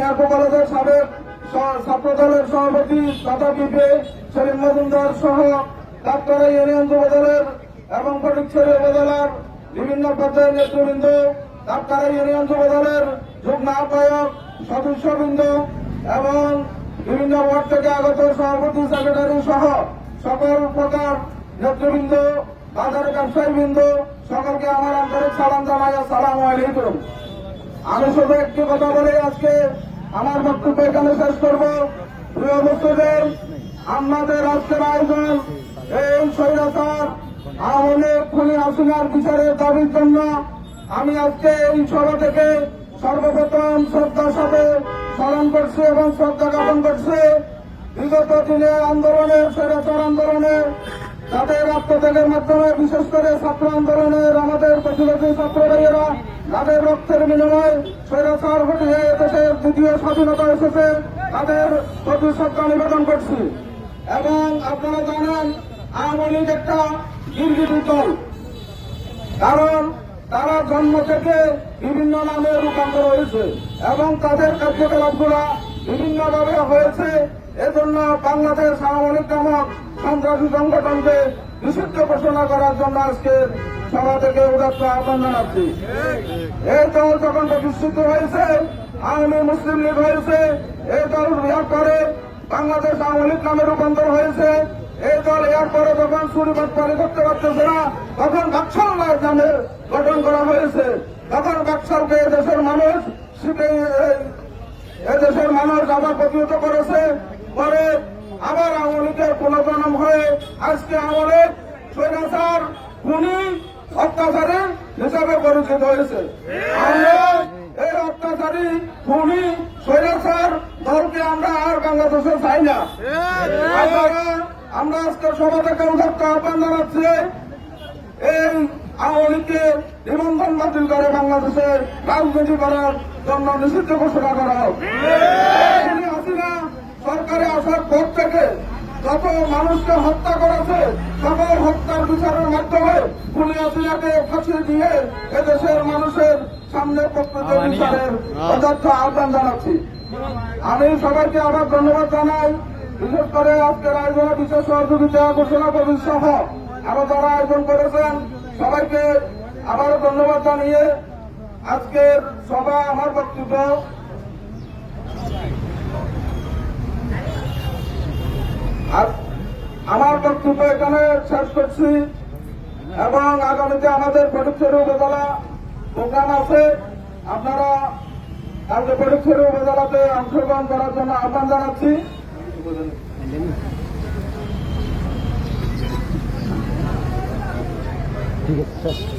ইয়াকু কলেজের সাবেক ছাত্র দলের সভাপতি তথা বিপে সেলিম মজুমদার সহ ডাক্তার ইউনিয়ন দলের এবং ফটিকছড়ি উপজেলার বিভিন্ন পর্যায়ের নেতৃবৃন্দ, ডাক্তার ইউনিয়ন দলের যুগ্ম আহ্বায়ক, সদস্যবৃন্দ এবং বিভিন্ন ওয়ার্ড থেকে আগত সভাপতি, সেক্রেটারি সহ সকল প্রকার নেতৃবৃন্দ, বাজার ব্যবসায়ী বৃন্দ সকলকে আমার আন্তরিক সালাম জানাই আসসালামু আলাইকুম। আমি শুধু একটি কথা বলে আজকে। আমার বক্তব্য এখানে শেষ করব। প্রিয় বস্তুদের আমাদের আজকের আয়োজন এই স্বৈরাচার আমলের খুনি আসিনার বিচারের দাবির জন্য। আমি আজকে এই সভা থেকে সর্বপ্রথম শ্রদ্ধার সাথে স্মরণ করছি এবং শ্রদ্ধা জ্ঞাপন করছি। বিগত দিনে আন্দোলনের, স্বৈরাচার আন্দোলনে, তাদের আত্মত্যাগের মাধ্যমে বিশেষ করে ছাত্র আন্দোলনের আমাদের প্রতিবাদী ছাত্র ভাইয়েরা তাদের রক্তের বিনিময়ে স্বৈরাচার ঘটিয়ে দেশের দ্বিতীয় স্বাধীনতা এসেছে, তাদের প্রতি শ্রদ্ধা নিবেদন করছি। এবং আপনারা জানেন, আওয়ামী লীগ একটা দুর্নীতি দল। কারণ তারা জন্ম থেকে বিভিন্ন নামে রূপান্তর হয়েছে এবং তাদের কার্যকলাপগুলা বিভিন্নভাবে হয়েছে। এজন্য বাংলাদেশ আওয়ামী লীগ নামক সন্ত্রাসী সংগঠনকে নিষিদ্ধ ঘোষণা করার জন্য আজকে সভা থেকে উদাত্ত আহ্বান জানাচ্ছি। এই দল যখন প্রতিষ্ঠিত হয়েছে, আওয়ামী মুসলিম লীগ হয়েছে, এই দল বিহার করে বাংলাদেশ আওয়ামী লীগ নামে রূপান্তর হয়েছে। এই দল এরপরে যখন সুরিবাদ পানি করতে পারতেছে না, তখন বাকশাল নামে গঠন করা হয়েছে। তখন বাকশালকে দেশের মানুষ শিখে এদেশের মানুষ আবার প্রতিহত করেছে। পরে আবার আওয়ামী লীগের পুনর্জন্ম হয়ে আজকে লীগ স্বৈরাচার, খুনি অত্যাচারী হিসাবে পরিচিত হয়েছে। এই অত্যাচারী খুনি, স্বৈরাচার দলকে আমরা আর বাংলাদেশে চাই না। আপনারা, আমরা আজকে সভা থেকে উদাত্ত আহ্বান জানাচ্ছি, এই আওয়ামী লীগকে নিবন্ধন বাতিল করে বাংলাদেশে রাজনীতি করার জন্য নিষিদ্ধ ঘোষণা করা হোক। হাসিনা সরকারে আসার পর থেকে যত মানুষকে হত্যা করেছে সকল হত্যার বিচারের মাধ্যমে খুনি হাসিনাকে ফাঁসিয়ে দিয়ে এদেশের মানুষের সামনে প্রকৃত বিচারের যথার্থ আহ্বান জানাচ্ছি। আমি সবাইকে আবার ধন্যবাদ জানাই। বিশেষ করে আজকের আয়োজনে বিশেষ সহযোগিতা ঘোষণা কবি সহ আরও যারা আয়োজন করেছেন সবাইকে আবারও ধন্যবাদ জানিয়ে আজকের সভা আমার বক্তব্য আজ আমার বক্তব্য এখানে শেষ করছি এবং আগামীতে আমাদের ফটিকছড়ি উপজেলা প্রোগ্রাম আছে। আপনারা কালকে ফটিকছড়ি উপজেলাতে অংশগ্রহণ করার জন্য আহ্বান জানাচ্ছি। ঠিক আছে